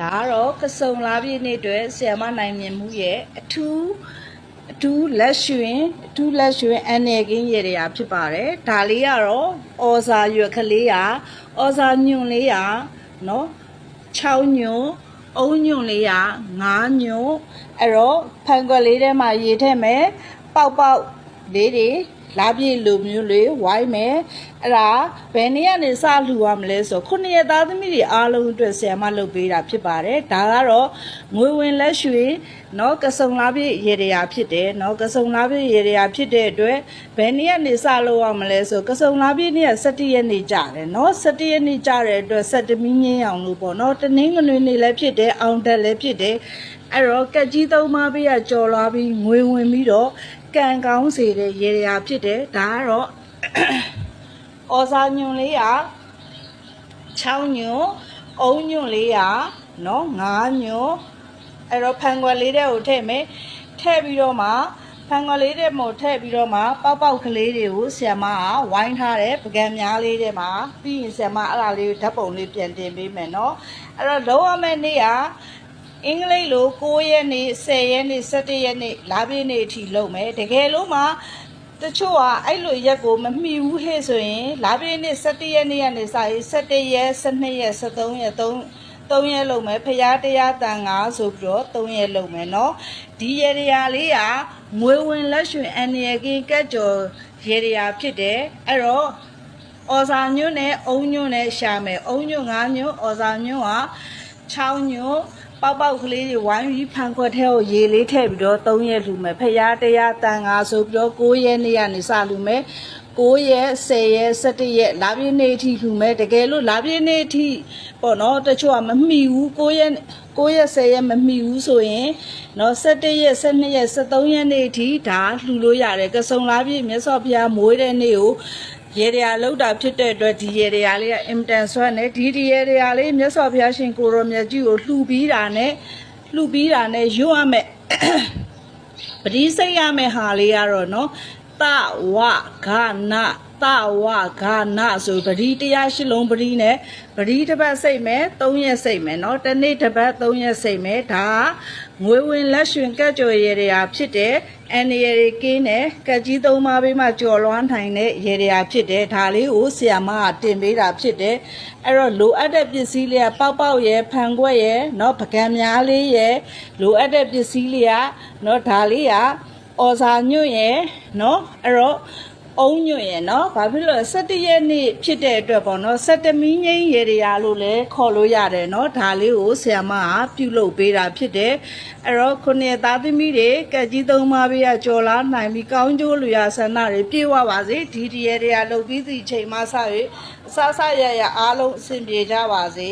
ဒါကတော့ကစုံလာပြည့်နေ့အတွက်ဆီယမနိုင်မြင်မှုရဲ့အထူးအထူးလက်ရွှင်အထူးလက်ရွှင်အနေကင်းရည်ရာဖြစ်ပါတယ်ဒါလေးကတော့အော်စာရွက်ကလေးရာအော်စာညွန့်လေးရာနော်6ညွန့်အုံညွန့်လေးရာ9ညွန့်အဲ့တော့ဖန်ကွက်လေးထဲမှာရေထည့်မယ်ပေါက်ပေါက်လေးတွေ လာပြည့်လူမျိုးတွေဝိုင်းမယ်အဲ့ဒါဘယ်နေ့ကနေစလှူရမလဲဆိုခုနှစ်ရက်သားသမီးတွေအားလုံးအတွက်ဆရာမလုပ်ပေးတာဖြစ်ပါတယ်ဒါကတော့ငွေဝင်လက်ရွှေနော်ကစုံလာပြည့်ရေတရာဖြစ်တယ်နော်ကစုံလာပြည့်ရေတရာဖြစ်တဲ့အတွက်ဘယ်နေ့ကနေစလုပ်ရမလဲဆိုကစုံလာပြည့်နေ့က17ရက်နေ့ကြတယ်နော်17ရက်နေ့ကြတဲ့အတွက်17မိနစ်အောင်လို့ပေါ့နော်တနင်္ဂနွေနေ့လည်းဖြစ်တယ်အောင်တက်လည်းဖြစ်တယ် အဲ့တော့ကက်ကြီးသုံးပါးပေးရကြော်လာပြီးငွေဝင်ပြီးတော့ကံကောင်းစေတဲ့ရေတရာဖြစ်တယ်ဒါကတော့အော်စာညွန်လေးက6ညွန်အုံညွန်လေးကနော်9ညွန်အဲ့တော့ဖန်ခွက်လေးတဲ့ကိုထည့်မယ်ထည့်ပြီးတော့မှဖန်ခွက်လေးတဲ့မို့ထည့်ပြီးတော့မှပေါက်ပေါက်ကလေးတွေကိုဆီယမကဝိုင်းထားတဲ့ပကံများလေးတဲ့မှာပြီးရင်ဆီယမအဲ့ဒါလေးကိုဓာတ်ပုံလေးပြန်တင်ပေးမယ်နော်အဲ့တော့လုံးဝမဲ့နေ့က အင်္ဂလိပ်လို9ရက်နေ့10ရက်နေ့17ရက်နေ့လာပြည့်နေ့အထိလုပ်မယ်တကယ်လို့မှတချို့ကအဲ့လိုရက်ကိုမမှီဘူးဟဲ့ဆိုရင်လာပြည့်နေ့17ရက်နေ့ကနေစရင်17ရက်12ရက်13ရက်3 3ရက်လုံးမယ်ဖရားတရားတန်ငါဆိုပြီးတော့3ရက်လုံးမယ်เนาะဒီရေရရာလေးကငွေဝင်လက်ရွှင်အန်ရကင်းကက်ကြော်ရေရရာဖြစ်တယ်အဲ့တော့အော်စာညွန့်နဲ့အုံညွန့်နဲ့ရှာမယ်အုံညွန့်9ညွန့်အော်စာညွန့်က6ညွန့် ပေါက်ပေါက်ကလေးတွေဝိုင်းပြီးဖန်ခွက်ထဲကိုရေလေးထည့်ပြီးတော့3ရက်လူမယ်ဖရားတရားတန်ငါဆိုပြီးတော့9ရက်နေ့ကနေစလူမယ်9ရက်10ရက်17ရက်လာပြည့်နေ့အထိလူမယ်တကယ်လို့လာပြည့်နေ့အထိပေါ့နော်တချို့ကမမှီဘူး9ရက်9ရက်10ရက်မမှီဘူးဆိုရင်နော်17ရက်12ရက်13ရက်နေ့အထိဒါလှူလို့ရတယ်ကစုံလာပြည့်မြတ်စွာဘုရားမွေးတဲ့နေ့ကို ရေတရာလောက်တာဖြစ်တဲ့အတွက်ဒီရေတရာလေးကအင်တန်ဆွမ်းနေဒီဒီရေတရာလေးမြတ်စွာဘုရားရှင်ကိုရောမြတ်ကြီးကိုလှူပြီးတာနဲ့လှူပြီးတာနဲ့ရွတ်ရမယ်ပတိစိတ်ရမယ့်ဟာလေးကတော့နော် တဝဂနတဝဂနဆိုပတိတရားရှိလုံးပတိနဲ့ပတိတစ်ပတ်စိတ်မယ်၃ရက်စိတ်မယ်เนาะတစ်နေ့တစ်ပတ်၃ရက်စိတ်မယ်ဒါကငွေဝင်လက်ရွှင်ကက်ကြော်ရေရာဖြစ်တယ်အန်ရီရီကင်းနဲ့ကက်ကြီးသုံးပါးပေးမှကြော်လွှမ်းထိုင်တဲ့ရေရာဖြစ်တယ်ဒါလေးကိုဆီယာမကတင်ပေးတာဖြစ်တယ်အဲ့တော့လိုအပ်တဲ့ပစ္စည်းလေးကပေါက်ပေါက်ရယ်ဖန်ခွက်ရယ်เนาะပကံများလေးရယ်လိုအပ်တဲ့ပစ္စည်းလေးကเนาะဒါလေးက အော်စာညွန့်ရယ်နော်အဲ့တော့အုံညွန့်ရယ်နော်ဘာဖြစ်လို့လဲ17ရက်နေ့ဖြစ်တဲ့အတွက်ပေါ့နော်17မီးငိမ့်ရေရရာလို့လည်းခေါ်လို့ရတယ်နော်ဒါလေးကိုဆရာမကပြုလုပ်ပေးတာဖြစ်တယ်အဲ့တော့ခုနှစ်သားသမီးတွေကက်ကြီးသုံးပါးပေးရကြော်လာနိုင်ပြီးကောင်းကျိုးလူရဆန္ဒတွေပြေဝပါစေဒီဒီရတွေကလုပ်ပြီးသည့်ချိန်မှစ၍အစစရရအားလုံးအဆင်ပြေကြပါစေ